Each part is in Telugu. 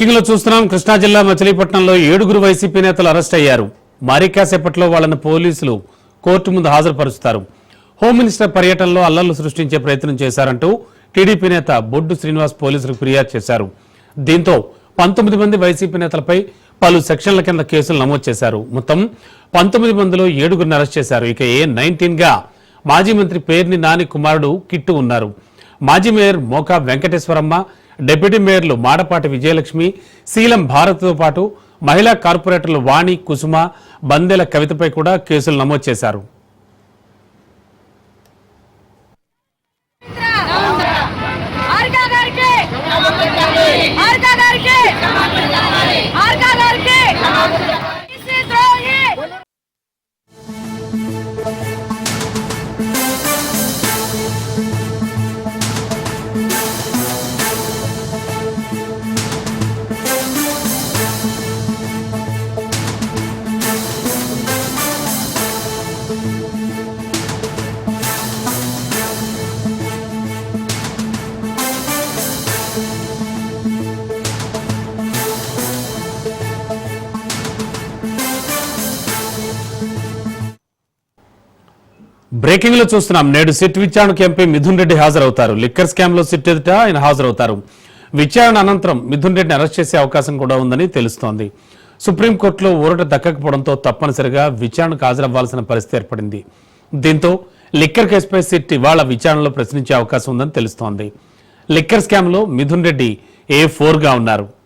బ్రేకింగ్లో చూస్తున్నాం. కృష్ణా జిల్లా మచిలీపట్నంలో ఏడుగురు వైసీపీ నేతలు అరెస్ట్ అయ్యారు. మారికాసేపట్లో కాసేపట్లో పోలీసులు కోర్టు ముందు హాజరుపరుస్తారు. హోమ్ మినిస్టర్ పర్యటనలో అల్లర్లు సృష్టించే ప్రయత్నం చేశారంటూ టీడీపీ నేత బొడ్డు శ్రీనివాస్ పోలీసులకు ఫిర్యాదు చేశారు. దీంతో పంతొమ్మిది మంది వైసీపీ నేతలపై పలు సెక్షన్ల కింద కేసులు నమోదు చేశారు. మొత్తం పంతొమ్మిది మందిలో ఏడుగురిని అరెస్ట్ చేశారు. ఇక ఏ నైన్టీన్గా మాజీ మంత్రి పేర్ని నాని కుమారుడు కిట్టు ఉన్నారు. మాజీ మేయర్ మోకా వెంకటేశ్వరమ్మ డిప్యూటీ మేయర్లు మాడపాటి విజయలక్ష్మి శీలం భారత్తో పాటు మహిళా కార్పొరేటర్లు వాణి కుసుమ బందెల కవితపై కూడా కేసులు నమోదు చేశారు. బ్రేకింగ్లో చూస్తున్నాం. నేడు సిట్ విచారణకు ఎంపీ మిథున్ రెడ్డి హాజరవుతారు. లిక్కర్ స్కామ్లో సిట్ ఎదుట ఆయన హాజరవుతారు. విచారణ అనంతరం మిథున్ రెడ్డిని అరెస్ట్ చేసే అవకాశం కూడా ఉందని తెలుస్తోంది. సుప్రీంకోర్టులో ఊరట దక్కకపోవడంతో తప్పనిసరిగా విచారణకు హాజరవ్వాల్సిన పరిస్థితి ఏర్పడింది. దీంతో లిక్కర్ కేసుపై సిట్ ఇవాళ విచారణలో ప్రశ్నించే అవకాశం ఉందని తెలుస్తోంది. లిక్కర్ స్కామ్లో మిథున్ రెడ్డి ఏ ఫోర్గా ఉన్నారు?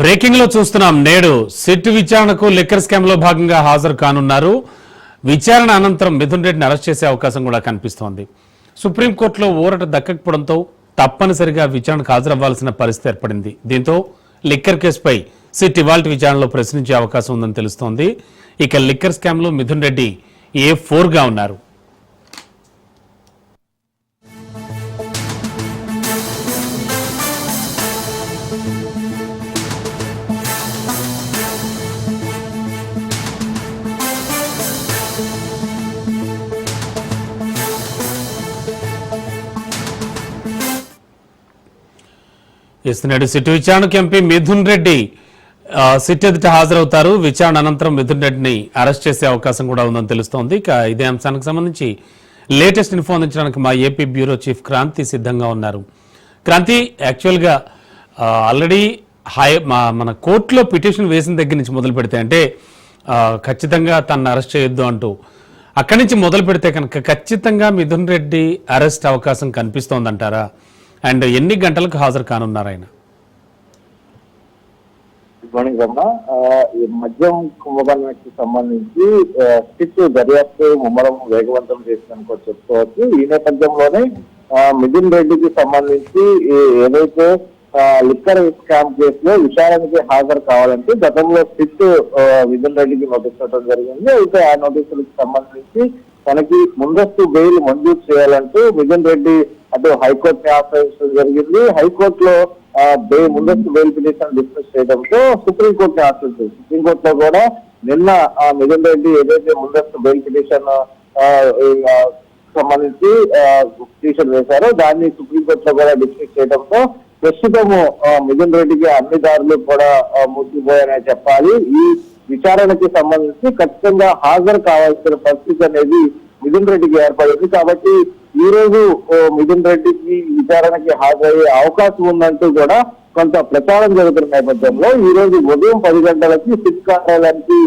బ్రేకింగ్లో చూస్తున్నాం. నేడు సిట్ విచారణకు లిక్కర్ స్కామ్లో భాగంగా హాజరు కానున్నారు. విచారణ అనంతరం మిథున్ రెడ్డిని అరెస్ట్ చేసే అవకాశం కూడా కనిపిస్తోంది. సుప్రీంకోర్టులో ఊరట దక్కకపోవడంతో తప్పనిసరిగా విచారణకు హాజరవ్వాల్సిన పరిస్థితి ఏర్పడింది. దీంతో లిక్కర్ కేసుపై సిట్ ఇవాల్ట్ విచారణలో ప్రశ్నించే అవకాశం ఉందని తెలుస్తోంది. ఇక లిక్కర్ స్కామ్లో మిథున్ రెడ్డి ఏ ఫోర్గా ఉన్నారు? చేస్తున్నాడు. సిట్ విచారణకు ఎంపీ మిథున్ రెడ్డి సిట్ ఎదుట హాజరవుతారు. విచారణ అనంతరం మిథున్ రెడ్డిని అరెస్ట్ చేసే అవకాశం కూడా ఉందని తెలుస్తోంది. ఇక ఇదే అంశానికి సంబంధించి లేటెస్ట్ ఇన్ఫో అందించడానికి మా ఏపీ బ్యూరో చీఫ్ క్రాంతి సిద్ధంగా ఉన్నారు. క్రాంతి యాక్చువల్గా ఆల్రెడీ హై మా మన కోర్టులో పిటిషన్ వేసిన దగ్గర నుంచి మొదలు పెడితే అంటే ఖచ్చితంగా తనను అరెస్ట్ చేయొద్దు అంటూ అక్కడి నుంచి మొదలు పెడితే కనుక ఖచ్చితంగా మిథున్ రెడ్డి అరెస్ట్ అవకాశం కనిపిస్తోందంటారా? అండ్ ఎన్ని గంటలకు హాజరు కానున్నారు ఆయన? గుడ్ మార్నింగ్ మద్యం కుంభకోణానికి సంబంధించి ఆ, స్టిచ్ దర్యాప్తు ముమ్మరం వేగవంతం చేసినందుకు చెప్పుకోవచ్చు. ఈ నేపథ్యంలోనే మిథున్ రెడ్డికి సంబంధించి ఏదైతే లిక్కర్ స్కామ్ కేసులో విచారణకి హాజరు కావాలంటే గతంలో స్టిచ్ మిథున్ రెడ్డికి నోటీస్ ఇవ్వడం జరిగింది. అయితే ఆ నోటీసులకు సంబంధించి తనకి ముందస్తు బెయిల్ మంజూరు చేయాలంటూ మిథున్ రెడ్డి అదే హైకోర్టు ఆశ్రయించడం జరిగింది. హైకోర్టులో బెయిల్ ముందస్తు బెయిల్ పిటిషన్ డిస్మిస్ చేయడంతో సుప్రీంకోర్టుని ఆశ్రయించింది సుప్రీంకోర్టులో కూడా నిన్న ఆ మిథున్ రెడ్డి ఏదైతే ముందస్తు బెయిల్ పిటిషన్ సంబంధించి పిటిషన్ వేశారో దాన్ని సుప్రీంకోర్టులో కూడా డిస్మిస్ చేయడంతో ప్రస్తుతము మిథున్ రెడ్డికి అన్ని దారులు కూడా ముగ్గిపోయాయని మూసిపోయాయని చెప్పాలి. ఈ విచారణకి సంబంధించి ఖచ్చితంగా హాజరు కావాల్సిన పరిస్థితి అనేది మిథున్ రెడ్డికి ఏర్పడింది. కాబట్టి ఈ రోజు మిథున్ రెడ్డికి విచారణకి హాజరయ్యే అవకాశం ఉందంటూ కూడా కొంత ప్రచారం జరుగుతున్న నేపథ్యంలో ఈ రోజు ఉదయం పది గంటలకి సిట్ కార్యాలయానికి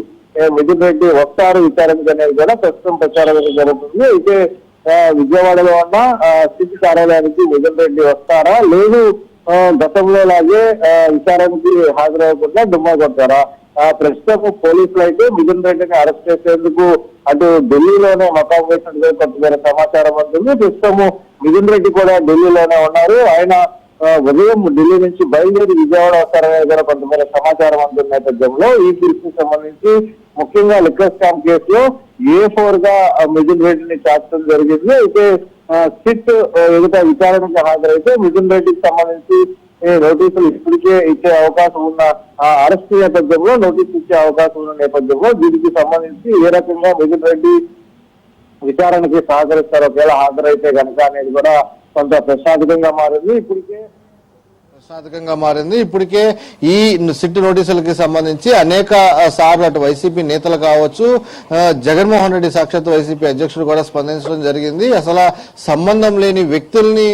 మిథున్ రెడ్డి వస్తారు విచారణకు అనేది కూడా ప్రస్తుతం ప్రచారం అనేది జరుగుతుంది. అయితే విజయవాడలో ఉన్న సిట్ కార్యాలయానికి మిథున్ రెడ్డి వస్తారా? లేదు గతంలో లాగే విచారణకి హాజరవ్వకుండా డుమ్మా కొడతారా ప్రస్తుతం పోలీసులు అయితే మిథున్ రెడ్డిని అరెస్ట్ చేసేందుకు అటు ఢిల్లీలోనే మకాం వేసినట్టుగా సమాచారం ఉంటుంది ప్రస్తుతము మిథున్ రెడ్డి కూడా ఢిల్లీలోనే ఉన్నారు. ఆయన ఉదయం ఢిల్లీ నుంచి బయలుదేరి విజయవాడ వస్తారనే కూడా కొంతమేర సమాచారం అందున్న నేపథ్యంలో ఈ కేసుకు సంబంధించి ముఖ్యంగా లిక్కర్ స్కామ్ కేసులో ఏ ఫోర్గా మిథున్ రెడ్డిని చేర్చడం జరిగింది. అయితే సిట్ ఎదుట విచారణకు హాజరైతే మిథున్ రెడ్డికి సంబంధించి నోటీసులు ఇప్పటికే ఇచ్చే అవకాశం ఉన్న ఆ అరెస్ట్ నేపథ్యంలో నోటీసులు ఇచ్చే అవకాశం ఉన్న నేపథ్యంలో దీనికి సంబంధించి ఏ రకంగా మిథున్ రెడ్డి విచారణకి సహకరిస్తారు ఒకవేళ హాజరైతే కనుక అనేది కూడా కొంత ప్రశాంతంగా మారింది. ఇప్పటికే సాధకంగా మారింది. ఇప్పటికే ఈ సిట్ నోటీసులకి సంబంధించి అనేక సార్లు అటు వైసీపీ నేతలు కావచ్చు జగన్మోహన్ రెడ్డి సాక్షాత్ వైసీపీ అధ్యక్షుడు కూడా స్పందించడం జరిగింది. అసలు సంబంధం లేని వ్యక్తుల్ని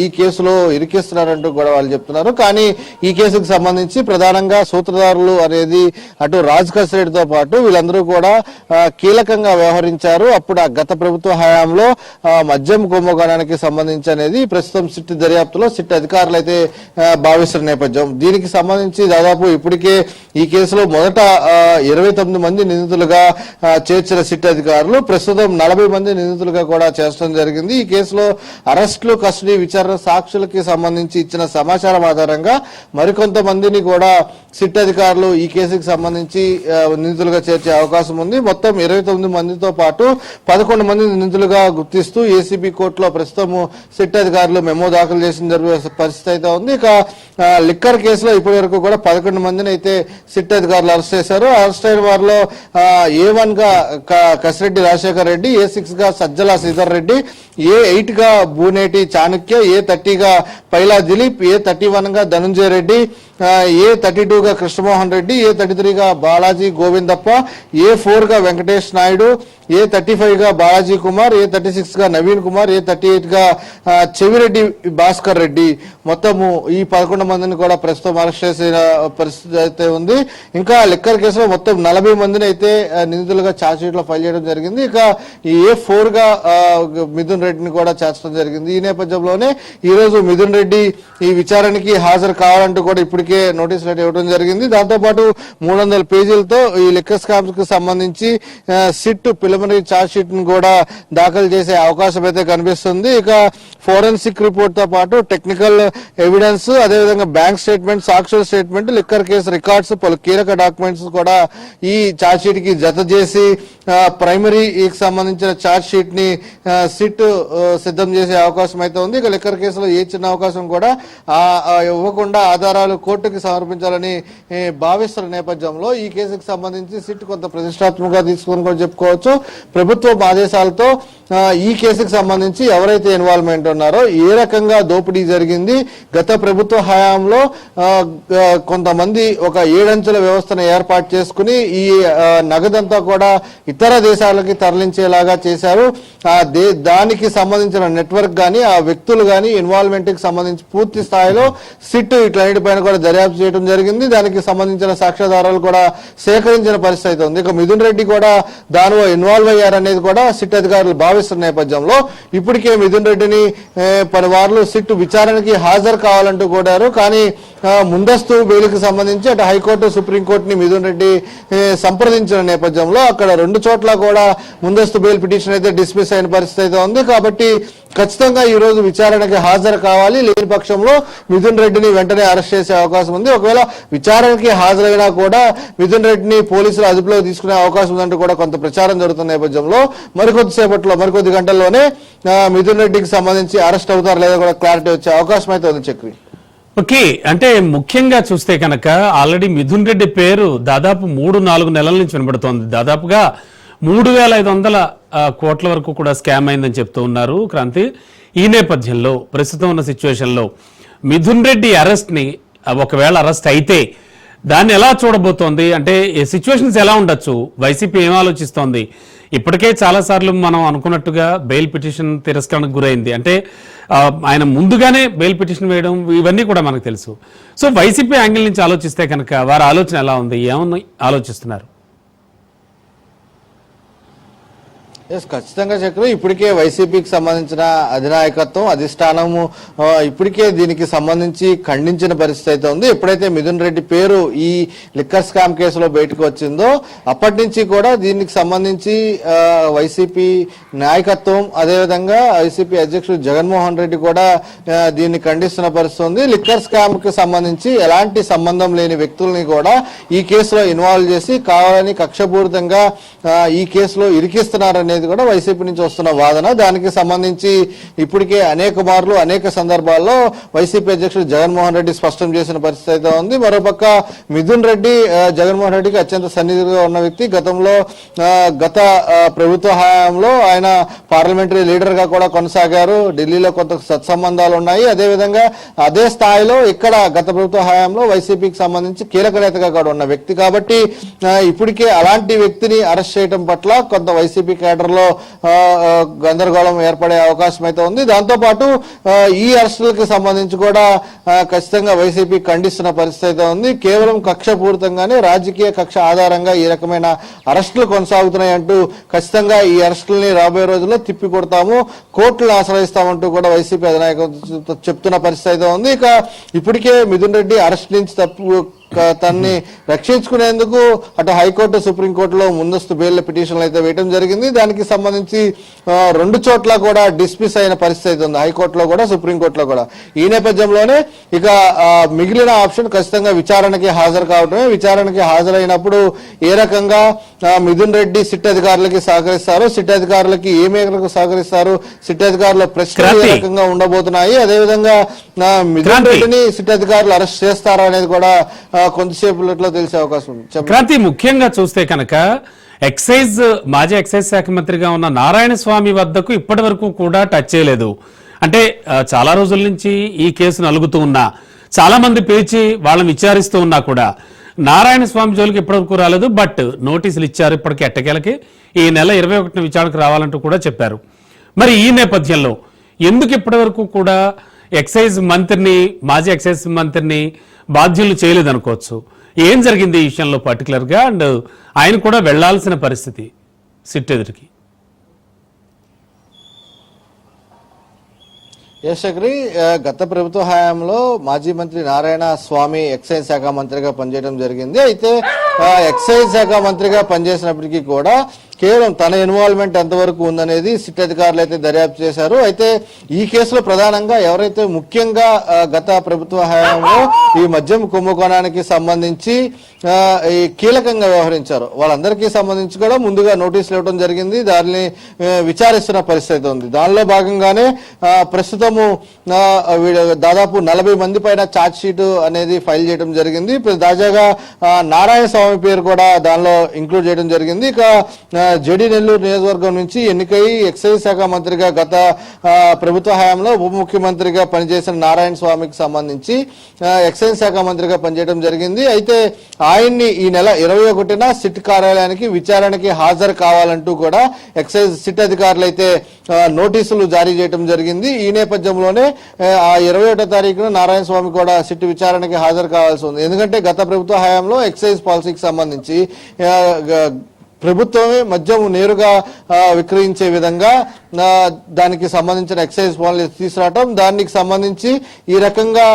ఈ, కేసులో ఇరికిస్తున్నారంటూ కూడా వాళ్ళు చెప్తున్నారు. కానీ ఈ కేసుకు సంబంధించి ప్రధానంగా సూత్రధారులు అనేది అటు రాజ్ కసిరెడ్డితో పాటు వీళ్ళందరూ కూడా కీలకంగా వ్యవహరించారు. అప్పుడు ఆ గత ప్రభుత్వ హయాంలో మద్యం కుంభకోణానికి సంబంధించి అనేది ప్రస్తుతం సిట్ దర్యాప్తులో సిట్ అధికారులు అయితే భావిస్తున్న నేపథ్యం. దీనికి సంబంధించి దాదాపు ఇప్పటికే ఈ కేసులో మొదట ఇరవై తొమ్మిది మంది నిందితులుగా చేర్చిన సిట్ అధికారులు ప్రస్తుతం నలభై మంది నిందితులుగా కూడా చేర్చడం జరిగింది. ఈ కేసులో అరెస్టులు కస్టడీ విచారణ సాక్షులకి సంబంధించి ఇచ్చిన సమాచారం ఆధారంగా మరికొంతమందిని కూడా సిట్ అధికారులు ఈ కేసుకి సంబంధించి నిందితులుగా చేర్చే అవకాశం ఉంది. మొత్తం ఇరవై తొమ్మిది మందితో పాటు పదకొండు మంది నిందితులుగా గుర్తిస్తూ ఏసీబీ కోర్టులో ప్రస్తుతం సిట్ అధికారులు మెమో దాఖలు చేసిన జరిగే పరిస్థితి అయితే ఉంది. ఇక లిక్కర్ కేసులో ఇప్పటి వరకు కూడా పదకొండు మందిని అయితే సిట్ అధికారులు అరెస్ట్ చేశారు. అరెస్ట్ అయిన వారిలో ఏ వన్గా క- కసిరెడ్డి రాజశేఖర్ రెడ్డి ఏ సిక్స్గా సజ్జల శ్రీధర్ రెడ్డి ఏ ఎయిట్గా బూనేటి చాణక్య ఏ థర్టీగా పైలా దిలీప్ ఏ థర్టీ వన్గా ధనుంజయ రెడ్డి ఏ థర్టీ టూగా Krishnamohan Reddy A thirty three గా బాలాజీ గోవిందప్ప ఏ ఫోర్గా వెంకటేష్ నాయుడు ఏ థర్టీ ఫైవ్గా బాలాజీ కుమార్ ఏ థర్టీ సిక్స్గా నవీన్ కుమార్ ఏ థర్టీ ఎయిట్గా చెవిరెడ్డి భాస్కర్ రెడ్డి. మొత్తము ఈ పదకొండు మందిని కూడా ప్రస్తుతం అరెస్ట్ చేసిన పరిస్థితి అయితే ఉంది. ఇంకా లిక్కర్ కేసులో మొత్తం నలభై మందిని అయితే నిందితులుగా ఛార్జ్షీట్లో ఫైల్ చేయడం జరిగింది. ఇక ఈ ఏ ఫోర్గా మిథున్ రెడ్డిని కూడా చేర్చడం జరిగింది. ఈ నేపథ్యంలోనే ఈ రోజు మిథున్ రెడ్డి ఈ విచారణకి హాజరు కావాలంటూ కూడా ఇప్పటికే నోటీసులు ఇవ్వడం జరిగింది. దాంతోపాటు మూడు వందల పేజీలతో ఈ లిక్కర్ స్కామ్స్కి సంబంధించి సిట్ ప్రిలిమినరీ ఛార్జ్ షీట్ను కూడా దాఖలు చేసే అవకాశం అయితే కనిపిస్తుంది. ఇక ఫోరెన్సిక్ రిపోర్ట్తో పాటు టెక్నికల్ ఎవిడెన్స్ అదేవిధంగా బ్యాంక్ స్టేట్మెంట్ సాక్షుల స్టేట్మెంట్ లిక్కర్ కేసు రికార్డ్స్ పలు కీలక డాక్యుమెంట్స్ కూడా ఈ ఛార్జ్ షీట్కి జత చేసి ప్రైమరీకి సంబంధించిన ఛార్జ్ షీట్ని సిట్ సిద్ధం చేసే అవకాశం అయితే ఉంది. ఇక లిక్కర్ కేసులో ఏ చిన్న అవకాశం కూడా ఇవ్వకుండా ఆధారాలు కోర్టుకి సమర్పించాలని భావిస్తున్న నేపథ్యంలో ఈ కేసుకు సంబంధించి సిట్ కొంత ప్రతిష్టాత్మకంగా తీసుకుని కూడా చెప్పుకోవచ్చు. ప్రభుత్వం ఆదేశాలతో ఈ కేసుకు సంబంధించి ఎవరైతే ఇన్వాల్వ్మెంట్ ఉన్నారో ఏ రకంగా దోపిడీ జరిగింది గత ప్రభుత్వ హయాంలో కొంతమంది ఒక ఏడంచెల వ్యవస్థను ఏర్పాటు చేసుకుని ఈ నగదంతా కూడా ఇతర దేశాలకి తరలించేలాగా చేశారు. ఆ దే దానికి సంబంధించిన నెట్వర్క్ కానీ ఆ వ్యక్తులు కానీ ఇన్వాల్వ్మెంట్కి సంబంధించి పూర్తి స్థాయిలో సిట్ ఇట్లన్నిటిపైన కూడా దర్యాప్తు చేయడం జరిగింది. దానికి సంబంధించిన సాక్ష్యాధారాలు కూడా సేకరించిన పరిస్థితి అయితే ఉంది. ఇక మిథున్ రెడ్డి కూడా దానిలో ఇన్వాల్వ్ అయ్యారనేది కూడా సిట్ అధికారులు భావిస్తున్న నేపథ్యంలో ఇప్పటికే మిథున్ రెడ్డిని ఏ, పలువార్లు సిట్ విచారణకి హాజరు కావాలంటూ కోరారు. కానీ ముందస్తు బెయిల్కి సంబంధించి అటు హైకోర్టు సుప్రీంకోర్టుని మిథున్ రెడ్డి సంప్రదించిన నేపథ్యంలో అక్కడ రెండు చోట్ల కూడా ముందస్తు బెయిల్ పిటిషన్ అయితే డిస్మిస్ అయిన పరిస్థితి అయితే ఉంది. కాబట్టి ఖచ్చితంగా ఈ రోజు విచారణకి హాజరు కావాలి. లేని పక్షంలో మిథున్ రెడ్డిని వెంటనే అరెస్ట్ చేసే అవకాశం ఉంది. ఒకవేళ విచారణకి హాజరైనా కూడా మిథున్ రెడ్డిని పోలీసులు అదుపులో తీసుకునే అవకాశం ఉందంటూ కూడా కొంత ప్రచారం జరుగుతున్న నేపథ్యంలో మరికొద్దిసేపట్లో మరికొద్ది గంటల్లోనే మిథున్ రెడ్డికి సంబంధించి అరెస్ట్ అవుతారు లేదా కూడా క్లారిటీ వచ్చే అవకాశం అయితే ఉంది చక్రి. ఓకే అంటే ముఖ్యంగా చూస్తే కనుక ఆల్రెడీ మిథున్ రెడ్డి పేరు దాదాపు మూడు నాలుగు నెలల నుంచి వినబడుతోంది. దాదాపుగా మూడు వేల ఐదు వందల కోట్ల వరకు కూడా స్కామ్ అయిందని చెప్తూ ఉన్నారు క్రాంతి. ఈ నేపథ్యంలో ప్రస్తుతం ఉన్న సిచ్యువేషన్లో మిథున్ రెడ్డి అరెస్ట్ని ఒకవేళ అరెస్ట్ అయితే దాన్ని ఎలా చూడబోతోంది? అంటే సిచ్యువేషన్స్ ఎలా ఉండొచ్చు? వైసీపీ ఏం ఆలోచిస్తోంది? ఇప్పటికే చాలాసార్లు మనం అనుకున్నట్టుగా బెయిల్ పిటిషన్ తిరస్కరణకు గురైంది. అంటే ఆయన ముందుగానే బెయిల్ పిటిషన్ వేయడం ఇవన్నీ కూడా మనకు తెలుసు. సో వైసీపీ యాంగిల్ నుంచి ఆలోచిస్తే కనుక వారి ఆలోచన ఎలా ఉంది? ఏమని ఆలోచిస్తున్నారు? ఎస్ ఖచ్చితంగా చక్రం ఇప్పటికే వైసీపీకి సంబంధించిన అధినాయకత్వం అధిష్టానము ఇప్పటికే దీనికి సంబంధించి ఖండించిన పరిస్థితి అయితే ఉంది. ఎప్పుడైతే మిథున్ రెడ్డి పేరు ఈ లిక్కర్ స్కామ్ కేసులో బయటకు వచ్చిందో అప్పటి నుంచి కూడా దీనికి సంబంధించి వైసీపీ నాయకత్వం అదేవిధంగా వైసీపీ అధ్యక్షుడు జగన్మోహన్ రెడ్డి కూడా దీన్ని ఖండిస్తున్న పరిస్థితి ఉంది. లిక్కర్ స్కామ్కి సంబంధించి ఎలాంటి సంబంధం లేని వ్యక్తుల్ని కూడా ఈ కేసులో ఇన్వాల్వ్ చేసి కావాలని కక్షపూరితంగా ఈ కేసులో అనేది కూడా వైసీపీ నుంచి వస్తున్న వాదన. దానికి సంబంధించి ఇప్పటికే అనేక మార్లు అనేక సందర్భాల్లో వైసీపీ అధ్యక్షుడు జగన్మోహన్ రెడ్డి స్పష్టం చేసిన పరిస్థితి అయితే ఉంది. మరోపక్క మిథున్ రెడ్డి జగన్మోహన్ రెడ్డికి అత్యంత సన్నిధిగా ఉన్న వ్యక్తి. గతంలో గత ప్రభుత్వ హయాంలో ఆయన పార్లమెంటరీ లీడర్గా కూడా కొనసాగారు. ఢిల్లీలో కొంత సత్సంబంధాలు ఉన్నాయి. అదేవిధంగా అదే స్థాయిలో ఇక్కడ గత ప్రభుత్వ హయాంలో వైసీపీకి సంబంధించి కీలక నేతగా కూడా ఉన్న వ్యక్తి. కాబట్టి ఇప్పటికే అలాంటి వ్యక్తిని అరెస్ట్ చేయడం పట్ల కొంత వైసీపీ కేడర్ ఆ, గందరగోళం ఏర్పడే అవకాశం అయితే ఉంది. దాంతోపాటు ఈ అరెస్టులకు సంబంధించి కూడా ఖచ్చితంగా వైసీపీ ఖండిస్తున్న పరిస్థితి అయితే ఉంది. కేవలం కక్షపూరితంగానే రాజకీయ కక్ష ఆధారంగా ఈ రకమైన అరెస్టులు కొనసాగుతున్నాయి అంటూ ఖచ్చితంగా ఈ అరెస్టులని రాబోయే రోజుల్లో తిప్పి కొడతాము కోర్టులు ఆశ్రయిస్తామంటూ కూడా వైసీపీ అధినాయకత్వం చెప్తున్న పరిస్థితి అయితే ఉంది. ఇక ఇప్పటికే మిథున్ రెడ్డి అరెస్ట్ నుంచి తప్పు తన్ని రక్షించుకునేందుకు అటు హైకోర్టు సుప్రీంకోర్టులో ముందస్తు బెయిల్ పిటిషన్లు అయితే వేయడం జరిగింది దానికి సంబంధించి రెండు చోట్ల కూడా డిస్మిస్ అయిన పరిస్థితి అయితే ఉంది హైకోర్టులో కూడా సుప్రీంకోర్టులో కూడా ఈ నేపథ్యంలోనే ఇక మిగిలిన ఆప్షన్ ఖచ్చితంగా విచారణకి హాజరు కావడమే విచారణకి హాజరైనప్పుడు ఏ రకంగా మిథున్ రెడ్డి సిట్ అధికారులకి సహకరిస్తారు సిట్ అధికారులకి ఏ మేరకు సహకరిస్తారు సిట్ అధికారుల ప్రశ్నలు ఏ. రకంగా ఉండబోతున్నాయి అదేవిధంగా మిథున్. రెడ్డిని సిట్ అధికారులు అరెస్ట్ చేస్తారా అనేది కూడా కొంతసేపు తెలిసే అవకాశం ఉంది? క్రాంతి ముఖ్యంగా చూస్తే కనుక ఎక్సైజ్ మాజీ ఎక్సైజ్ శాఖ మంత్రిగా ఉన్న నారాయణ స్వామి వద్దకు ఇప్పటి వరకు కూడా టచ్ చేయలేదు. అంటే చాలా రోజుల నుంచి ఈ కేసు నలుగుతూ ఉన్నా చాలా మంది పిలిచి వాళ్ళని విచారిస్తూ ఉన్నా కూడా నారాయణ స్వామి జోలికి ఇప్పటివరకు రాలేదు బట్ నోటీసులు ఇచ్చారు ఇప్పటికి ఎట్టకేలకి. ఈ నెల ఇరవై ఒకటిన విచారణకు రావాలంటూ కూడా చెప్పారు. మరి ఈ నేపథ్యంలో ఎందుకు ఇప్పటివరకు కూడా ఎక్సైజ్ మంత్రిని మాజీ ఎక్సైజ్ మంత్రిని బాధ్యులు చేయలేదనుకోవచ్చు ఏం జరిగింది ఈ విషయంలో పర్టికులర్గా అండ్ ఆయన కూడా వెళ్ళాల్సిన పరిస్థితి సిట్ ఎదురికి యశగ్రి గత ప్రభుత్వ హయాంలో మాజీ మంత్రి నారాయణ స్వామి ఎక్సైజ్ శాఖ మంత్రిగా పనిచేయడం జరిగింది. అయితే ఎక్సైజ్ శాఖ మంత్రిగా పనిచేసినప్పటికీ కూడా కేవలం తన ఇన్వాల్వ్మెంట్ ఎంతవరకు ఉందనేది సిట్ అధికారులు అయితే దర్యాప్తు చేశారు. అయితే ఈ కేసులో ప్రధానంగా ఎవరైతే ముఖ్యంగా గత ప్రభుత్వ హయాంలో ఈ మద్యం కుంభకోణానికి సంబంధించి ఈ కీలకంగా వ్యవహరించారు. వాళ్ళందరికీ సంబంధించి కూడా ముందుగా నోటీసులు ఇవ్వడం జరిగింది. దానిని విచారిస్తున్న పరిస్థితి ఉంది. దానిలో భాగంగానే ప్రస్తుతము దాదాపు నలభై మంది పైన ఛార్జ్ షీట్ అనేది ఫైల్ చేయడం జరిగింది. తాజాగా నారాయణ స్వామి పేరు కూడా దానిలో ఇంక్లూడ్ చేయడం జరిగింది. ఇక జడి నెల్లూరు నియోజకవర్గం నుంచి ఎన్నికై ఎక్సైజ్ శాఖ మంత్రిగా గత ప్రభుత్వ హయాంలో ఉప ముఖ్యమంత్రిగా పనిచేసిన నారాయణ స్వామికి సంబంధించి ఎక్సైజ్ శాఖ మంత్రిగా పనిచేయడం జరిగింది. అయితే ఆయన్ని ఈ నెల ఇరవై ఒకటిన సిట్ కార్యాలయానికి విచారణకి హాజరు కావాలంటూ కూడా ఎక్సైజ్ సిట్ అధికారులు అయితే నోటీసులు జారీ చేయడం జరిగింది. ఈ నేపథ్యంలోనే ఆ, ఇరవై ఒకటో తారీఖున నారాయణ స్వామి కూడా సిట్ విచారణకి హాజరు కావాల్సి ఉంది. ఎందుకంటే గత ప్రభుత్వ హయాంలో ఎక్సైజ్ పాలసీకి సంబంధించి ప్రభుత్వమే మద్యం నేరుగా విక్రయించే విధంగా దానికి సంబంధించిన ఎక్సైజ్ పాలసీ తీసుకురావటం దానికి సంబంధించి ఈ రకంగా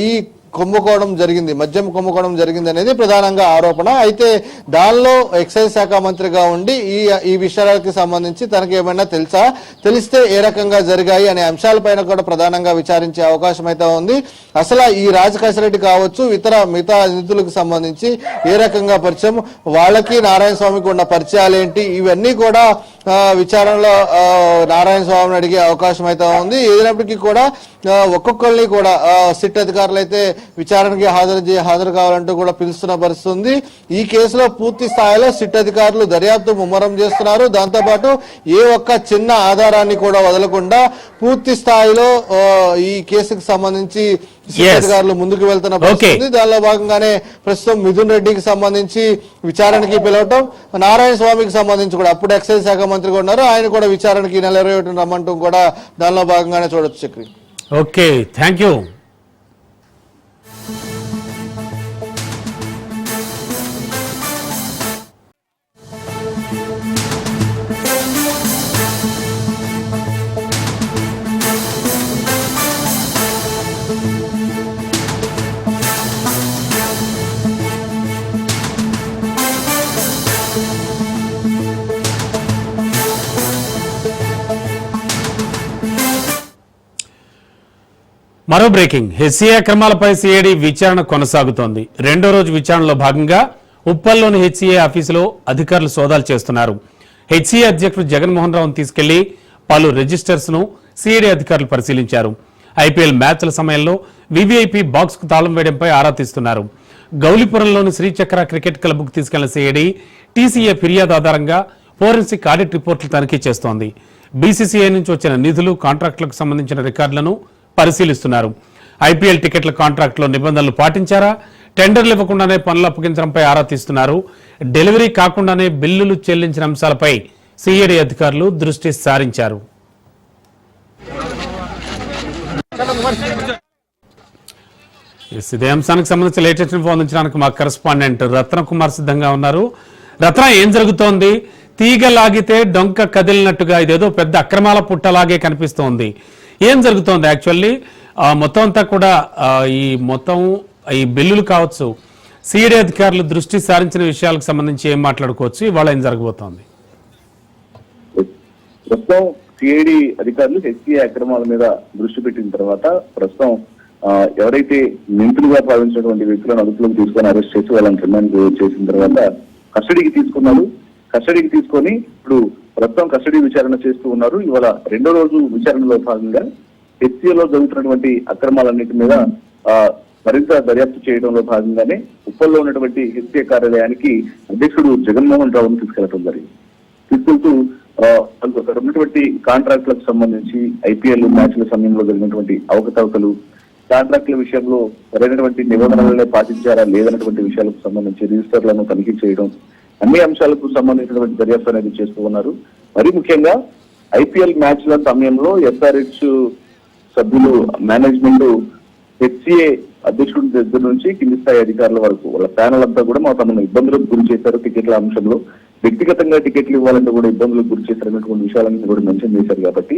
ఈ కుంభకోణం జరిగింది మద్యం కుంభకోణం జరిగింది అనేది ప్రధానంగా ఆరోపణ. అయితే దానిలో ఎక్సైజ్ శాఖ మంత్రిగా ఉండి ఈ ఈ విషయాలకి సంబంధించి తనకి ఏమైనా తెలుసా? తెలిస్తే ఏ రకంగా జరిగాయి అనే అంశాలపైన కూడా ప్రధానంగా విచారించే అవకాశం అయితే ఉంది. అసలు ఈ రాజకాశరెడ్డి కావచ్చు ఇతర మిగతా నిధులకు సంబంధించి ఏ రకంగా పరిచయం వాళ్ళకి నారాయణ స్వామికి ఉన్న పరిచయాలు ఏంటి? ఇవన్నీ కూడా విచారణలో నారాయణ స్వామిని అడిగే అవకాశం అయితే ఉంది. ఏదైనప్పటికీ కూడా ఒక్కొక్కరిని కూడా సిట్ అధికారులు అయితే విచారణకి హాజరు హాజరు కావాలంటూ కూడా పిలుస్తున్న పరిస్థితి ఉంది. ఈ కేసులో పూర్తి స్థాయిలో సిట్ అధికారులు దర్యాప్తు ముమ్మరం చేస్తున్నారు. దాంతోపాటు ఏ ఒక్క చిన్న ఆధారాన్ని కూడా వదలకుండా పూర్తి స్థాయిలో ఈ కేసుకు సంబంధించి. అధికారులు ముందుకు వెళ్తున్న పరిస్థితి దానిలో భాగంగానే ప్రస్తుతం మిథున్ రెడ్డికి సంబంధించి విచారణకి పిలవటం నారాయణ స్వామికి సంబంధించి కూడా అప్పుడు ఎక్సైజ్ శాఖ మంత్రిగా ఉన్నారు. ఆయన కూడా విచారణకి నెల ఇరవై రమ్మంటూ కూడా దానిలో భాగంగానే చూడొచ్చు చక్రి. ఓకే థ్యాంక్ యూ మరో బ్రేకింగ్. హెచ్సీ అక్రమాలపై సిఐడి విచారణ కొనసాగుతోంది. రెండో రోజు విచారణలో భాగంగా ఉప్పల్లోని హెచ్సీఏ ఆఫీసులో అధికారులు సోదాలు చేస్తున్నారు. హెచ్సీఏ అధ్యక్షుడు జగన్మోహన్ రావును తీసుకెళ్ళి పలు రిజిస్టర్స్ను సిఐడి అధికారులు పరిశీలించారు. ఐపీఎల్ మ్యాచ్ల సమయంలో వివిఐపి బాక్స్కు తాళం వేయడంపై ఆరా తీస్తున్నారు. గౌలిపురంలోని శ్రీచక్ర క్రికెట్ క్లబ్కు తీసుకెళ్ళిన సిఐడి టీసీఏ ఫిర్యాదు ఆధారంగా ఫోరెన్సిక్ ఆడిట్ రిపోర్టులు తనిఖీ చేస్తోంది. బీసీసీఐ నుంచి వచ్చిన నిధులు కాంట్రాక్టులకు సంబంధించిన రికార్డులను పరిశీలిస్తున్నారు. ఐపీఎల్ టికెట్ల కాంట్రాక్టులో నిబంధనలు పాటించారా? టెండర్లు ఇవ్వకుండానే పనులు అప్పగించడంపై ఆరా తీస్తున్నారు. డెలివరీ కాకుండానే బిల్లులు చెల్లించిన అంశాలపై సిఐడి అధికారులు దృష్టి సారించారు. ఇదే అంశానికి సంబంధించి లేటెస్ట్ ఇన్ఫో అందించడానికి మా కరెస్పాండెంట్ రత్న కుమార్ సిద్ధంగా ఉన్నారు. రత్న ఏం జరుగుతోంది? తీగ లాగితే డొంక కదిలినట్టుగా ఇదేదో పెద్ద అక్రమాల పుట్టలాగే కనిపిస్తోంది. ఏం జరుగుతోంది యాక్చువల్లీ? మొత్తం అంతా కూడా ఈ మొత్తం ఈ బిల్లులు కావచ్చు సిఐడి అధికారులు దృష్టి సారించిన విషయాలకు సంబంధించి ఏం మాట్లాడుకోవచ్చు? ఇవాళ ఏం జరగబోతోంది? ప్రస్తుతం సిఐడి అధికారులు హెచ్సిఐ అక్రమాల మీద దృష్టి పెట్టిన తర్వాత ప్రస్తుతం ఎవరైతే నింపులుగా భావించినటువంటి వ్యక్తులను అదుపులోకి తీసుకొని అరెస్ట్ చేసి వాళ్ళని రిమాండ్ చేసిన తర్వాత కస్టడీకి తీసుకున్నారు. కస్టడీకి తీసుకొని ఇప్పుడు ప్రస్తుతం కస్టడీ విచారణ చేస్తూ ఉన్నారు. ఇవాళ రెండో రోజు విచారణలో భాగంగా హెచ్సిఏలో జరుగుతున్నటువంటి అక్రమాలన్నిటి మీద ఆ, మరింత దర్యాప్తు చేయడంలో భాగంగానే ఉప్పల్లో ఉన్నటువంటి హెచ్సిఏ కార్యాలయానికి అధ్యక్షుడు జగన్మోహన్ రావును తీసుకెళ్ళడం జరిగింది. తీసుకెళ్తూ అక్కడ ఉన్నటువంటి కాంట్రాక్టులకు సంబంధించి ఐపీఎల్ మ్యాచ్ల సమయంలో జరిగినటువంటి అవకతవకలు కాంట్రాక్టుల విషయంలో సరైనటువంటి నిబంధనలనే పాటించారా లేదన్నటువంటి విషయాలకు సంబంధించి రిజిస్టర్లను తనిఖీ చేయడం అన్ని అంశాలకు సంబంధించినటువంటి దర్యాప్తు అనేది చేస్తూ ఉన్నారు. మరి ముఖ్యంగా ఐపీఎల్ మ్యాచ్ల సమయంలో ఎస్ఆర్హెచ్ సభ్యులు మేనేజ్మెంట్ హెచ్సిఏ అధ్యక్షుడి దగ్గర నుంచి కింది స్థాయి అధికారుల వరకు వాళ్ళ ప్యానల్ అంతా కూడా మా తమను ఇబ్బందులకు గురి చేశారు. టికెట్ల అంశంలో వ్యక్తిగతంగా టికెట్లు ఇవ్వాలంటే కూడా ఇబ్బందులకు గురి చేశారనేటువంటి విషయాలన్నీ కూడా మెన్షన్ చేశారు కాబట్టి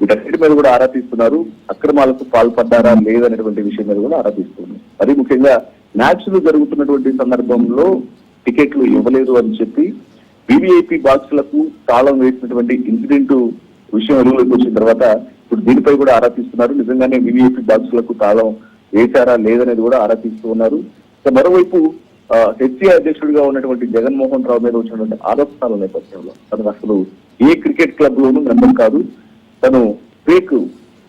వీటన్నిటి మీద కూడా ఆరా తీస్తున్నారు. అక్రమాలకు పాల్పడ్డారా లేదనేటువంటి విషయం మీద కూడా ఆరా తీస్తున్నారు. మరి ముఖ్యంగా మ్యాచ్లు జరుగుతున్నటువంటి సందర్భంలో టికెట్లు ఇవ్వలేదు అని చెప్పి వివిఐపి బాక్సులకు తాళం వేసినటువంటి ఇన్సిడెంట్ విషయం వెలుగులోకి వచ్చిన తర్వాత ఇప్పుడు దీనిపై కూడా ఆరా తీస్తున్నారు. నిజంగానే వివిఐపి బాక్సులకు తాళం వేశారా లేదనేది కూడా ఆరా తీస్తూ ఉన్నారు. మరోవైపు హెచ్సీ అధ్యక్షుడిగా ఉన్నటువంటి జగన్మోహన్ రావు మీద వచ్చినటువంటి ఆరోపణల నేపథ్యంలో తను అసలు ఏ క్రికెట్ క్లబ్ లోనూ మెంబర్ కాదు. తను ఫేక్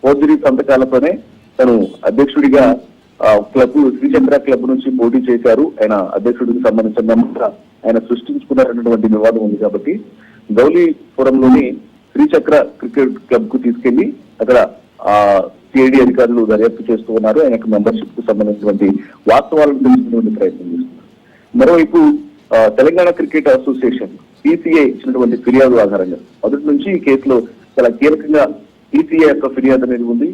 ఫోర్జరీ సంతకాలతోనే తను అధ్యక్షుడిగా క్లబ్ శ్రీచంద్ర క్లబ్ నుంచి పోటీ చేశారు. ఆయన అధ్యక్షుడికి సంబంధించిన ఆయన సృష్టించుకున్నారన్నటువంటి వివాదం ఉంది కాబట్టి గౌలీపురంలోని శ్రీచక్ర క్రికెట్ క్లబ్కు తీసుకెళ్ళి అక్కడ ఆ సిఐడి అధికారులు దర్యాప్తు చేస్తూ ఉన్నారు. ఆయన మెంబర్షిప్కు సంబంధించినటువంటి వాస్తవాలను తెలుసుకునే ప్రయత్నం చేస్తున్నారు. మరోవైపు తెలంగాణ క్రికెట్ అసోసియేషన్ టీసీఏ ఇచ్చినటువంటి ఫిర్యాదు ఆధారంగా. మొదటి నుంచి ఈ కేసులో చాలా కీలకంగా టీసీఏ యొక్క ఫిర్యాదు అనేది ఉంది.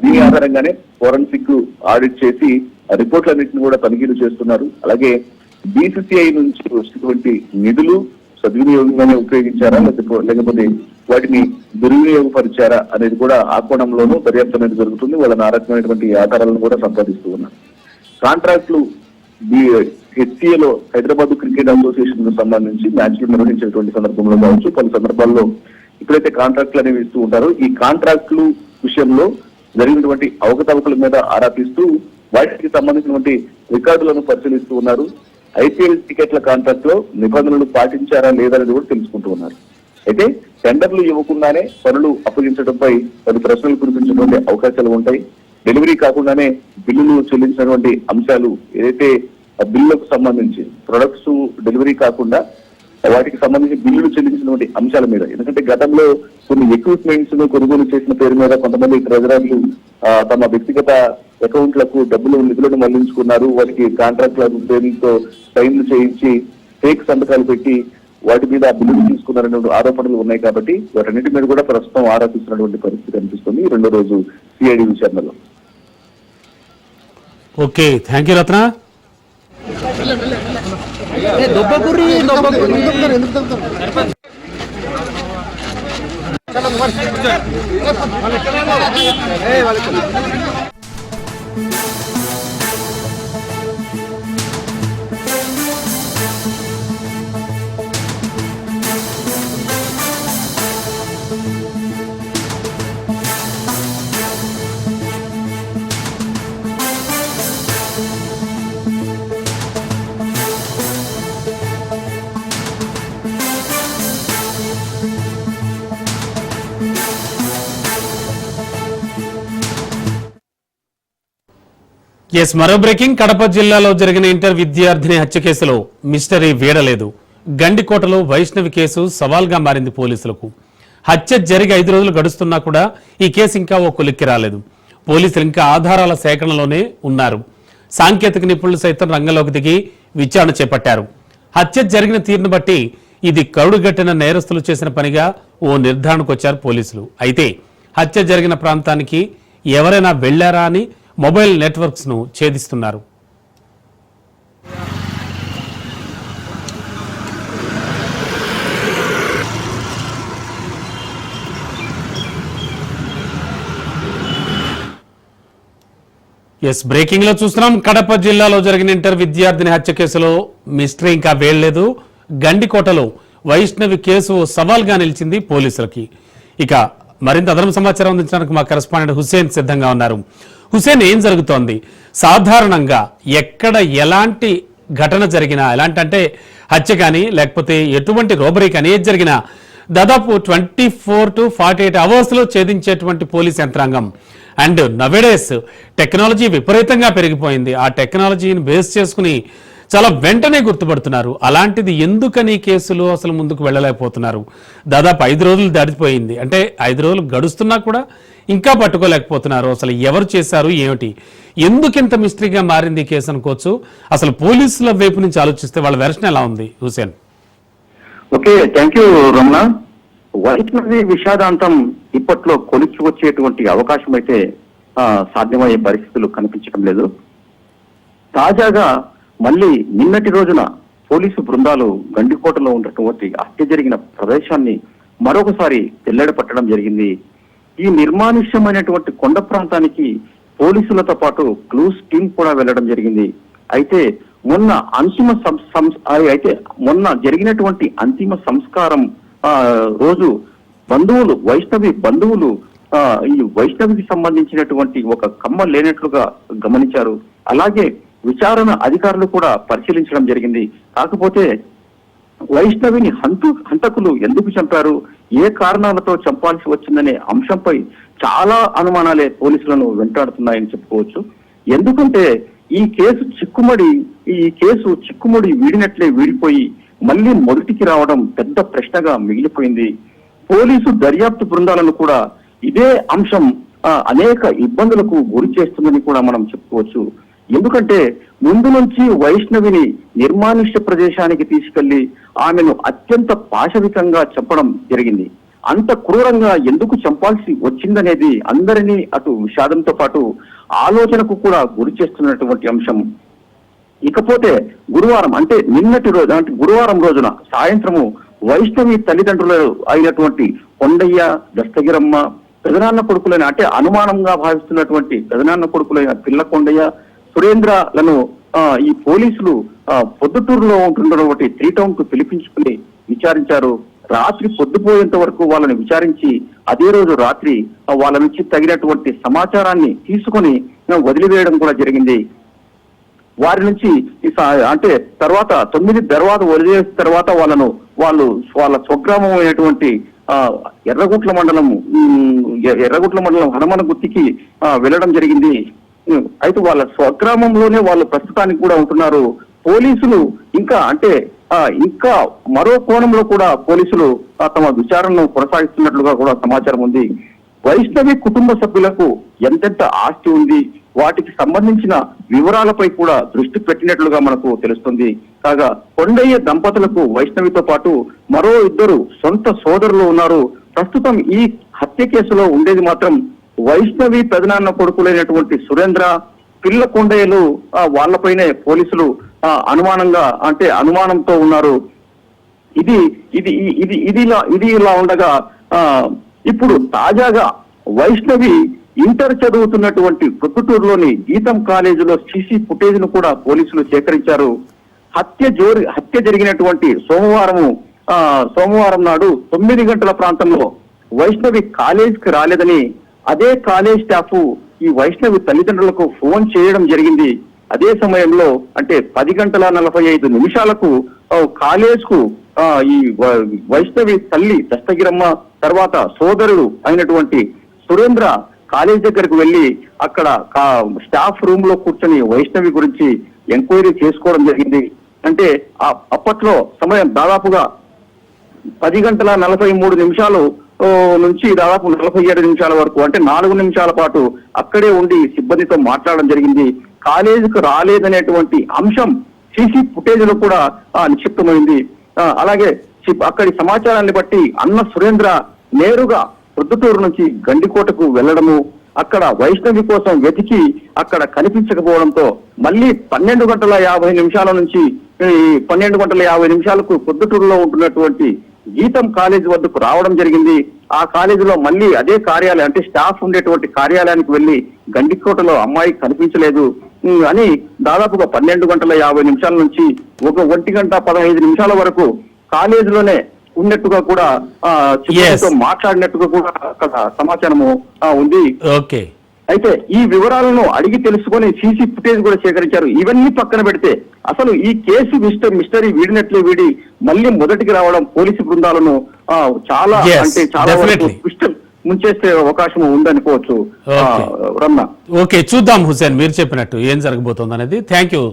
దీని ఆధారంగానే ఫోరెన్సిక్ ఆడిట్ చేసి ఆ రిపోర్ట్లన్నింటిని కూడా తనిఖీలు చేస్తున్నారు. అలాగే బీసీసీఐ నుంచి వచ్చినటువంటి నిధులు సద్వినియోగంగానే ఉపయోగించారా లేకపోతే లేకపోతే వాటిని దుర్వినియోగపరిచారా అనేది కూడా ఆ కోణంలోనూ దర్యాప్తు అనేది జరుగుతుంది. వాళ్ళ ఆ రకమైనటువంటి ఆధారాలను కూడా సంపాదిస్తూ ఉన్నారు. కాంట్రాక్టులు హెచ్సిఏలో హైదరాబాద్ క్రికెట్ అసోసియేషన్కు సంబంధించి మ్యాచ్లు నిర్వహించేటువంటి సందర్భంలో కావచ్చు పలు సందర్భాల్లో ఇప్పుడైతే కాంట్రాక్టులు అనేవి ఇస్తూ ఉంటారో. ఈ కాంట్రాక్టులు విషయంలో జరిగినటువంటి అవకతవకల మీద ఆరా తీస్తూ వాటికి సంబంధించినటువంటి రికార్డులను పరిశీలిస్తూ ఉన్నారు. ఐపీఎల్ టికెట్ల కాంట్రాక్ట్లో నిబంధనలు పాటించారా లేదనేది కూడా తెలుసుకుంటూ ఉన్నారు. అయితే టెండర్లు ఇవ్వకుండానే పనులు అప్పగించడంపై పలు ప్రశ్నలు కురిపించినటువంటి అవకాశాలు ఉంటాయి. డెలివరీ కాకుండానే బిల్లులు చెల్లించినటువంటి అంశాలు ఏదైతే బిల్లుకు బిల్లులకు సంబంధించి ప్రొడక్ట్స్ డెలివరీ కాకుండా వాటికి సంబంధించి బిల్లులు చెల్లించినటువంటి అంశాల మీద. ఎందుకంటే గతంలో కొన్ని ఎక్విప్మెంట్స్ను కొనుగోలు చేసిన పేరు మీద కొంతమంది ట్రెజరర్లు తమ వ్యక్తిగత అకౌంట్లకు డబ్బులు నిధులను మళ్ళించుకున్నారు. వాటికి కాంట్రాక్ట్ల పేరుతో సైన్లు చేయించి ఫేక్ సంతకాలు పెట్టి వాటి మీద బిల్లులు తీసుకున్నారనే ఆరోపణలు ఉన్నాయి కాబట్టి వాటన్నిటి మీద కూడా ప్రస్తుతం ఆరోపిస్తున్నటువంటి పరిస్థితి కనిపిస్తుంది. రెండో రోజు సిఐడి విచారణలో. ఓకే. Thank you Ratna. దొబ్బకుర్రి దొబ్బకుర్రి ఎందుకు ఎస్ మరో బ్రేకింగ్ కడప జిల్లాలో జరిగిన ఇంటర్ విద్యార్థిని హత్య కేసులో మిస్టరీ వీడలేదు. గండికోటలో వైష్ణవి కేసు సవాల్గా మారింది పోలీసులకు. హత్య జరిగి ఐదు రోజులు గడుస్తున్నా కూడా ఈ కేసు ఇంకా ఓ కొలిక్కి రాలేదు. పోలీసులు ఇంకా ఆధారాల సేకరణలోనే ఉన్నారు. సాంకేతిక నిపుణులు సైతం రంగంలోకి దిగి విచారణ చేపట్టారు. హత్య జరిగిన తీరును బట్టి ఇది కరుడుగట్టిన నేరస్తులు చేసిన పనిగా ఓ నిర్ధారణకు వచ్చారు పోలీసులు. అయితే హత్య జరిగిన ప్రాంతానికి ఎవరైనా వెళ్ళారా అని మొబైల్ నెట్వర్క్స్ను ఛేదిస్తున్నారు. ఎస్ బ్రేకింగ్లో చూస్తున్నాం. కడప జిల్లాలో జరిగిన ఇంటర్ విద్యార్థిని హత్య కేసులో మిస్టరీ ఇంకా వేయలేదు గండికోటలో వైష్ణవి కేసు సవాల్గా నిలిచింది పోలీసులకి. ఇక మరింత అదనపు సమాచారం అందించడానికి మా కరెస్పాండెంట్ హుస్సేన్ సిద్ధంగా ఉన్నారు. హుసేన్ ఏం జరుగుతోంది? సాధారణంగా ఎక్కడ ఎలాంటి ఘటన జరిగినా ఎలాంటి అంటే హత్య కానీ లేకపోతే ఎటువంటి రోబరీ కానీ ఏది జరిగినా దాదాపు twenty four to forty eight అవర్స్లో ఛేదించేటువంటి పోలీస్ యంత్రాంగం. అండ్ నవేడేస్ టెక్నాలజీ విపరీతంగా పెరిగిపోయింది. ఆ టెక్నాలజీని బేస్ చేసుకుని చాలా వెంటనే గుర్తుపడుతున్నారు. అలాంటిది ఎందుకని కేసులు అసలు ముందుకు వెళ్ళలేకపోతున్నారు? దాదాపు ఐదు రోజులు దాటిపోయింది. అంటే ఐదు రోజులు గడుస్తున్నా కూడా ఇంకా పట్టుకోలేకపోతున్నారు. అసలు ఎవరు చేశారు ఏమిటి? ఎందుకు ఇంత మిస్టరీగా మారింది కేసు అనుకోవచ్చు? అసలు పోలీసుల వైపు నుంచి ఆలోచిస్తే వాళ్ళ వెర్షన్ ఎలా ఉంది Hussain okay thank you Ramana. Vaishnavi విషాదాంతం ఇప్పట్లో కొలిచి వచ్చేటువంటి అవకాశం అయితే సాధ్యమయ్యే పరిస్థితులు కనిపించడం లేదు. తాజాగా మళ్ళీ నిన్నటి రోజున పోలీసు బృందాలు గండికోటలో ఉన్నటువంటి హత్య జరిగిన ప్రదేశాన్ని మరొకసారి తెల్లడి పట్టడం జరిగింది. ఈ నిర్మానుష్యమైనటువంటి కొండ ప్రాంతానికి పోలీసులతో పాటు క్లూస్ టీం కూడా వెళ్ళడం జరిగింది. అయితే మొన్న అంతిమ అయితే మొన్న జరిగినటువంటి అంతిమ సంస్కారం రోజు బంధువులు వైష్ణవి బంధువులు ఆ, ఈ వైష్ణవికి సంబంధించినటువంటి ఒక కమ్మ లేనట్లుగా గమనించారు. అలాగే విచారణ అధికారులు కూడా పరిశీలించడం జరిగింది. కాకపోతే వైష్ణవిని హంతు హంతకులు ఎందుకు చంపారు? ఏ కారణాలతో చంపాల్సి వచ్చిందనే అంశంపై చాలా అనుమానాలే పోలీసులను వెంటాడుతున్నాయని చెప్పుకోవచ్చు. ఎందుకంటే ఈ కేసు చిక్కుమడి ఈ కేసు చిక్కుముడి వీడినట్లే వీడిపోయి మళ్ళీ మొదటికి రావడం పెద్ద ప్రశ్నగా మిగిలిపోయింది. పోలీసు దర్యాప్తు బృందాలను కూడా ఇదే అంశం అనేక ఇబ్బందులకు గురి చేస్తుందని కూడా మనం చెప్పుకోవచ్చు. ఎందుకంటే ముందు నుంచి వైష్ణవిని నిర్మానుష్య ప్రదేశానికి తీసుకెళ్ళి ఆమెను అత్యంత పాశవికంగా చంపడం జరిగింది. అంత క్రూరంగా ఎందుకు చంపాల్సి వచ్చిందనేది అందరినీ అటు విషాదంతో పాటు ఆలోచనకు కూడా గురి చేస్తున్నటువంటి అంశం. ఇకపోతే గురువారం అంటే నిన్నటి రోజు అంటే గురువారం రోజున సాయంత్రము వైష్ణవి తల్లిదండ్రులు అయినటువంటి కొండయ్య దస్తగిరమ్మ పెదనాన్న కొడుకులైన అంటే అనుమానంగా భావిస్తున్నటువంటి పెదనాన్న కొడుకులైన పిల్ల కొండయ్య సురేంద్రలను ఈ పోలీసులు పొద్దుటూరులో ఉంటున్నటువంటి త్రీ టౌన్కు పిలిపించుకుని విచారించారు. రాత్రి పొద్దుపోయేంత వరకు వాళ్ళని విచారించి అదే రోజు రాత్రి వాళ్ళ నుంచి తగినటువంటి సమాచారాన్ని తీసుకొని వదిలివేయడం కూడా జరిగింది. వారి నుంచి ఈ అంటే తర్వాత తొమ్మిది తర్వాత వదిలేసిన తర్వాత వాళ్ళను వాళ్ళు వాళ్ళ స్వగ్రామం అయినటువంటి ఆ, ఎర్రగుట్ల మండలం ఎర్రగుట్ల మండలం హనుమన గుత్తికి వెళ్ళడం జరిగింది. అయితే వాళ్ళ స్వగ్రామంలోనే వాళ్ళు ప్రస్తుతానికి కూడా ఉంటున్నారు. పోలీసులు ఇంకా అంటే ఇంకా మరో కోణంలో కూడా పోలీసులు తమ విచారణను కొనసాగిస్తున్నట్లుగా కూడా సమాచారం ఉంది. వైష్ణవి కుటుంబ సభ్యులకు ఎంతెంత ఆస్తి ఉంది? వాటికి సంబంధించిన వివరాలపై కూడా దృష్టి పెట్టినట్లుగా మనకు తెలుస్తుంది. కాగా కొండయ్య దంపతులకు వైష్ణవితో పాటు మరో ఇద్దరు సొంత సోదరులు ఉన్నారు. ప్రస్తుతం ఈ హత్య కేసులో ఉండేది మాత్రం వైష్ణవి పెదనాన్న కొడుకులైనటువంటి సురేంద్ర పిల్ల కొండయ్యలు వాళ్ళపైనే పోలీసులు అనుమానంగా అంటే అనుమానంతో ఉన్నారు. ఇది ఇది ఇది ఇది ఇలా ఇది ఇలా ఉండగా ఆ ఇప్పుడు తాజాగా వైష్ణవి ఇంటర్ చదువుతున్నటువంటి ప్రొద్దుటూరులోని గీతం కాలేజీలో సీసీ ఫుటేజ్ను కూడా పోలీసులు సేకరించారు. హత్య జోరి హత్య జరిగినటువంటి సోమవారము ఆ, సోమవారం నాడు తొమ్మిది గంటల ప్రాంతంలో వైష్ణవి కాలేజీకి రాలేదని అదే కాలేజ్ స్టాఫ్ ఈ వైష్ణవి తల్లిదండ్రులకు ఫోన్ చేయడం జరిగింది. అదే సమయంలో అంటే పది గంటల నలభై ఐదు నిమిషాలకు కాలేజ్కు ఈ వైష్ణవి తల్లి దస్తగిరమ్మ తర్వాత సోదరుడు అయినటువంటి సురేంద్ర కాలేజ్ దగ్గరకు వెళ్ళి అక్కడ కా- స్టాఫ్ రూమ్లో కూర్చొని వైష్ణవి గురించి ఎంక్వైరీ చేసుకోవడం జరిగింది. అంటే అప్పట్లో సమయం దాదాపుగా పది గంటల నలభై మూడు నిమిషాలు నుంచి దాదాపు నలభై ఏడు నిమిషాల వరకు అంటే నాలుగు నిమిషాల పాటు అక్కడే ఉండి సిబ్బందితో మాట్లాడడం జరిగింది. కాలేజీకి రాలేదనేటువంటి అంశం సీసీ ఫుటేజ్లో కూడా నిక్షిప్తమైంది. అలాగే అక్కడి సమాచారాన్ని బట్టి అన్న సురేంద్ర నేరుగా ప్రొద్దుటూరు నుంచి గండికోటకు వెళ్ళడము అక్కడ వైష్ణవి కోసం వెతికి అక్కడ కనిపించకపోవడంతో మళ్ళీ పన్నెండు గంటల యాభై నిమిషాల నుంచి ఈ పన్నెండు గంటల యాభై నిమిషాలకు పొద్దుటూరులో ఉంటున్నటువంటి గీతం కాలేజ్ వద్దకు రావడం జరిగింది. ఆ కాలేజీలో మళ్ళీ అదే కార్యాలయం అంటే స్టాఫ్ ఉండేటువంటి కార్యాలయానికి వెళ్ళి గండికోటలో అమ్మాయి కనిపించలేదు. అని దాదాపుగా పన్నెండు గంటల యాభై నిమిషాల నుంచి ఒక ఒంటి గంట పదహైదు నిమిషాల వరకు కాలేజీలోనే ఉన్నట్టుగా కూడా. మాట్లాడినట్టుగా కూడా సమాచారము ఉంది. ఓకే అయితే ఈ వివరాలను అడిగి తెలుసుకొని సీసీ ఫుటేజ్ కూడా సేకరించారు. ఇవన్నీ పక్కన పెడితే అసలు ఈ కేసు మిస్టర్ మిస్టరీ వీడినట్లే వీడి మళ్ళీ మొదటికి రావడం పోలీసు బృందాలను చాలా అంటే చాలా. పిస్టల్ ముంచేసే అవకాశం ఉందనుకోవచ్చు. రమణ. ఓకే చూద్దాం హుసేన్ మీరు చెప్పినట్టు ఏం జరగబోతోంది అనేది థ్యాంక్ యూ